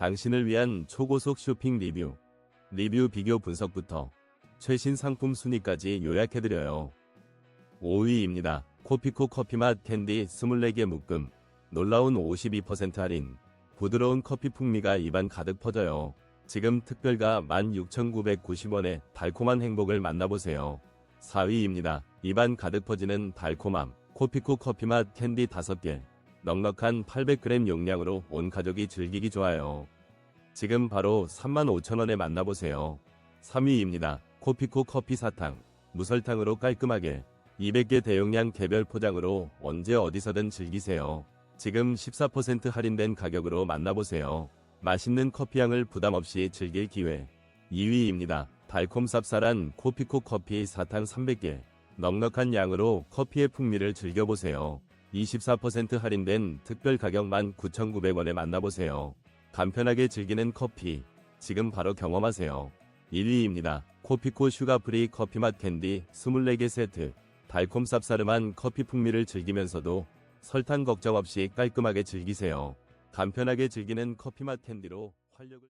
당신을 위한 초고속 쇼핑 리뷰. 리뷰 비교 분석부터 최신 상품 순위까지 요약해드려요. 5위입니다. 코피코 커피맛 캔디 24개 묶음. 놀라운 52% 할인. 부드러운 커피 풍미가 입안 가득 퍼져요. 지금 특별가 16,990원에 달콤한 행복을 만나보세요. 4위입니다. 입안 가득 퍼지는 달콤함. 코피코 커피맛 캔디 5개. 넉넉한 800g 용량으로 온 가족이 즐기기 좋아요. 지금 바로 35,000원에 만나보세요. 3위입니다. 코피코 커피 사탕. 무설탕으로 깔끔하게 200개 대용량 개별 포장으로 언제 어디서든 즐기세요. 지금 14% 할인된 가격으로 만나보세요. 맛있는 커피향을 부담 없이 즐길 기회. 2위입니다. 달콤 쌉쌀한 코피코 커피 사탕 300개. 넉넉한 양으로 커피의 풍미를 즐겨보세요. 24% 할인된 특별 가격 19,900원에 만나보세요. 간편하게 즐기는 커피. 지금 바로 경험하세요. 1위입니다. 코피코 슈가프리 커피맛 캔디 24개 세트. 달콤 쌉싸름한 커피 풍미를 즐기면서도 설탕 걱정 없이 깔끔하게 즐기세요. 간편하게 즐기는 커피맛 캔디로 활력을